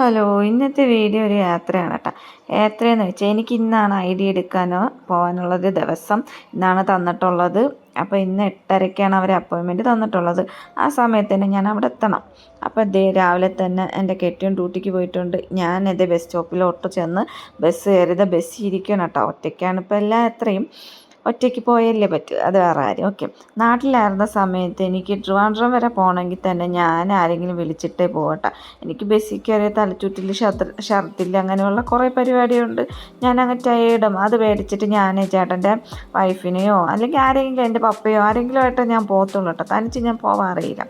Hello ഇന്നത്തെ video ഒരു യാത്രയാണ് കേട്ടോ. യാത്രയെന്ന് വെച്ചാൽ എനിക്ക് ഇന്നാണ് ഐ ഡി എടുക്കാനോ പോകാനുള്ളത് ദിവസം. ഇന്നാണ് തന്നിട്ടുള്ളത്. അപ്പോൾ ഇന്ന് എട്ടരയ്ക്കാണ് അവർ അപ്പോയിൻമെന്റ് തന്നിട്ടുള്ളത്. ആ സമയത്ത് തന്നെ ഞാൻ അവിടെ എത്തണം. അപ്പോൾ ഇതേ രാവിലെ തന്നെ എന്റെ കെട്ടിയും ഡ്യൂട്ടിക്ക് പോയിട്ടുണ്ട്. ഞാൻ ഇതേ ബസ് സ്റ്റോപ്പിലോട്ട് ചെന്ന് ബസ് കയറിയത്. ബസ് ഇരിക്കണം കേട്ടോ. ഒറ്റയ്ക്കാണ് ഇപ്പോൾ എല്ലാ യാത്രയും. ഒറ്റയ്ക്ക് പോയല്ലേ പറ്റൂ അത് വേറെ ആരും ഓക്കെ നാട്ടിലായിരുന്ന സമയത്ത് എനിക്ക് ട്രിവാൻഡ്രം വരെ പോകണമെങ്കിൽ തന്നെ ഞാൻ ആരെങ്കിലും വിളിച്ചിട്ടേ പോകട്ടെ. എനിക്ക് ബസ്സിൽ കയറിയ തലച്ചുറ്റിൽ ഷർട്ട് അങ്ങനെയുള്ള കുറേ പരിപാടിയുണ്ട് ഞാൻ അങ്ങ് ടയേർഡും അത് മേടിച്ചിട്ട് ഞാൻ ചേട്ടന്റെ വൈഫിനെയോ അല്ലെങ്കിൽ ആരെങ്കിലും എന്റെ പപ്പയോ ആരെങ്കിലും ആയിട്ട് ഞാൻ പോകത്തുള്ളൂ കേട്ടോ. തനിച്ച് ഞാൻ പോകാറിയില്ല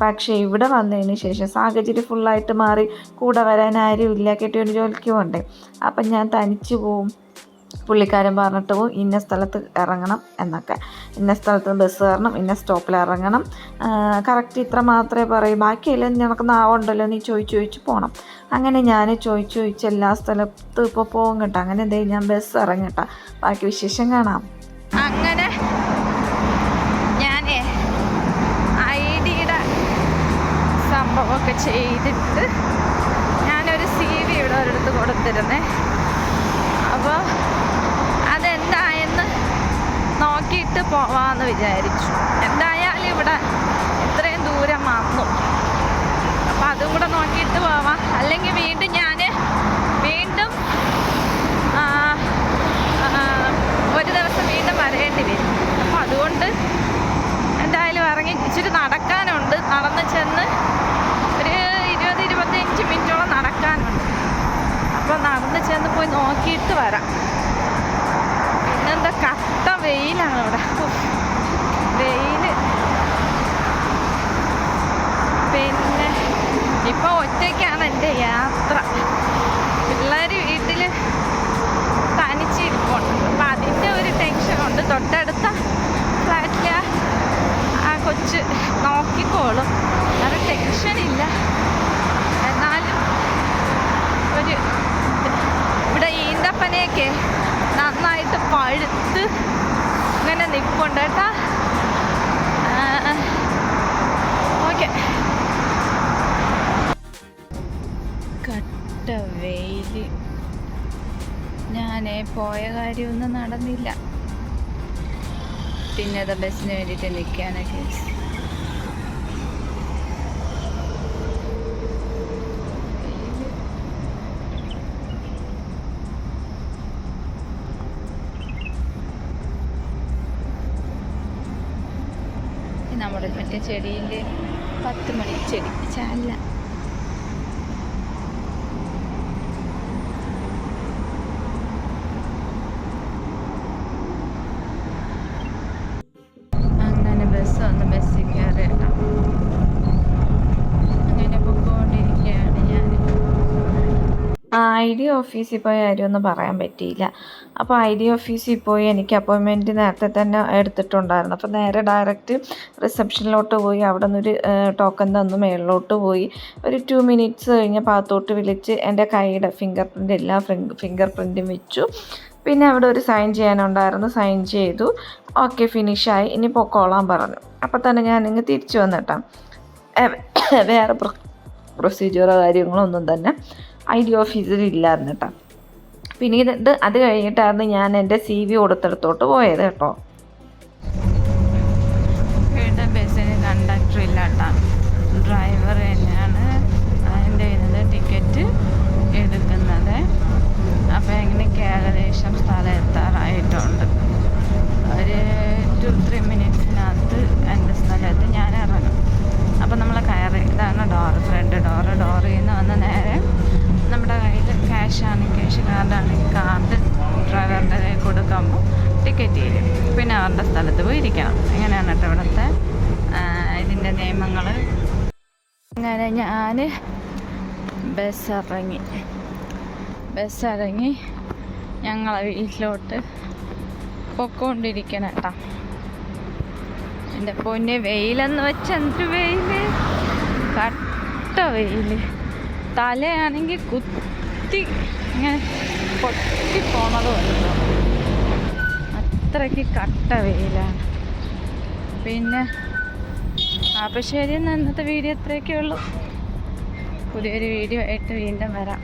പക്ഷേ ഇവിടെ വന്നതിന് ശേഷം സാഹചര്യം ഫുള്ളായിട്ട് മാറി. കൂടെ വരാൻ ആരും ഇല്ല കെട്ടിയൊരു ജോലിക്ക് പോകണ്ടേ. അപ്പം ഞാൻ തനിച്ച് പോവും. പുള്ളിക്കാരൻ പറഞ്ഞിട്ട് പോകും ഇന്ന സ്ഥലത്ത് ഇറങ്ങണം എന്നൊക്കെ. ഇന്ന സ്ഥലത്ത് ബസ് കയറണം ഇന്ന സ്റ്റോപ്പിൽ ഇറങ്ങണം. കറക്റ്റ് ഇത്ര മാത്രമേ പറയൂ. ബാക്കിയെല്ലാം നിനക്ക് നാവുണ്ടല്ലോ നീ ചോദിച്ച് ചോദിച്ച് പോകണം അങ്ങനെ ഞാൻ ചോദിച്ച് ചോദിച്ച് എല്ലാ സ്ഥലത്തും ഇപ്പോൾ പോകും കേട്ടോ. അങ്ങനെ എന്തെങ്കിലും ഞാൻ ബസ് ഇറങ്ങട്ടോ ബാക്കി വിശേഷം കാണാം. അങ്ങനെ ഞാനേ ഐ ഡിയുടെ സംഭവമൊക്കെ ചെയ്തിട്ട് ഞാനൊരു സി വി ഇവിടെ ഒരിടത്ത് കൊടുത്തിരുന്നേ അപ്പോൾ അതെന്തായെന്ന് നോക്കിയിട്ട് പോവാമെന്ന് വിചാരിച്ചു. എന്തായാലും ഇവിടെ ഇത്രയും ദൂരം വന്നു. അപ്പം അതും കൂടെ നോക്കിയിട്ട് പോവാം. അല്ലെങ്കിൽ വീണ്ടും ഞാൻ വീണ്ടും ഒരു ദിവസം വീണ്ടും വരേണ്ടി വരും. അപ്പം അതുകൊണ്ട് എന്തായാലും ഇറങ്ങി ഇച്ചിരി നടക്കാനുണ്ട്. നടന്ന് ചെന്ന് ഒരു ഇരുപത് ഇരുപത്തഞ്ച് മിനിറ്റോളം നടക്കാനുണ്ട്. അപ്പോൾ നടന്ന് ചെന്ന് പോയി നോക്കിയിട്ട് വരാം. പിന്നെന്താ കട്ട വെയിലാണ് ഇവിടെ. നിൽപ്പുണ്ട് കേട്ടാ ഓക്കെ. കട്ട വെയിൽ. ഞാനേ പോയ കാര്യമൊന്നും നടന്നില്ല. പിന്നെ അത് ബസ്സിന് വേണ്ടിയിട്ട് നിൽക്കാനൊക്കെ നമ്മുടെ മറ്റേ ചെടിയിൽ പത്ത് മണി ചെടി. ചാല അങ്ങനെ ബസ് വന്ന് ബസ്സിൽ കയറി കേട്ടോ അങ്ങനെ പൊക്കോണ്ടിരിക്കുകയാണ് ഞാൻ ഐ ഡി ഓഫീസിൽ പോയി കാര്യമൊന്നും പറയാൻ പറ്റിയില്ല. അപ്പോൾ ഐ ഡി ഓഫീസിൽ പോയി എനിക്ക് അപ്പോയിൻമെന്റ് നേരത്തെ തന്നെ എടുത്തിട്ടുണ്ടായിരുന്നു. അപ്പോൾ നേരെ ഡയറക്റ്റ് റിസപ്ഷനിലോട്ട് പോയി. അവിടെ നിന്നൊരു ടോക്കൺ തന്നു. മേളിലോട്ട് പോയി. ഒരു ടു മിനിറ്റ്സ് കഴിഞ്ഞ് പാത്തോട്ട് വിളിച്ച് എന്റെ കൈയുടെ ഫിംഗർ പ്രിന്റ് എല്ലാ ഫിംഗർ പ്രിന്റും വെച്ചു. പിന്നെ അവിടെ ഒരു സൈൻ ചെയ്യാനുണ്ടായിരുന്നു. സൈൻ ചെയ്തു. ഓക്കെ ഫിനിഷായി. ഇനി പൊക്കോളാൻ പറഞ്ഞു. അപ്പോൾ തന്നെ ഞാൻ ഇങ്ങ് തിരിച്ചു വന്നിട്ടാണ് വേറെ പ്രൊസീജിയറോ കാര്യങ്ങളോ ഒന്നും തന്നെ ഐ ഡി ഓഫീസിൽ ഇല്ലായിരുന്നു കേട്ടോ. പിന്നീട് അത് കഴിഞ്ഞിട്ടായിരുന്നു ഞാൻ എന്റെ സി വി കൊടുത്തെടുത്തോട്ട് പോയത് കേട്ടോ. കയ്യിൽ ക്യാഷ് കാർഡാണ് കാർഡ് ഡ്രൈവറിന്റെ കയ്യിൽ കൊടുക്കുമ്പോൾ ടിക്കറ്റ് തരും പിന്നെ അവരുടെ സ്ഥലത്ത് പോയി ഇരിക്കണം അങ്ങനെയാണ് കേട്ടോ ഇവിടുത്തെ ഇതിന്റെ നിയമങ്ങൾ അങ്ങനെ ഞാൻ ബസ് ഇറങ്ങി. ബസ് ഇറങ്ങി ഞങ്ങളെ വീട്ടിലോട്ട് പൊക്കോണ്ടിരിക്കണം കേട്ടോ. എന്റെ പൊന്നെ വെയിലെന്ന് വെച്ച എന്തൊരു വെയിൽ കട്ട വെയിൽ തലയാണെങ്കിൽ കുത്തി ഇങ്ങനെ പൊട്ടി പോണത് അത്രയ്ക്ക് കട്ട വെയിലാണ്. പിന്നെ അപ്പം ശരി ഇന്നത്തെ വീഡിയോ ഇത്രയൊക്കെ ഉള്ളൂ. പുതിയൊരു വീഡിയോ ആയിട്ട് വീണ്ടും വരാം.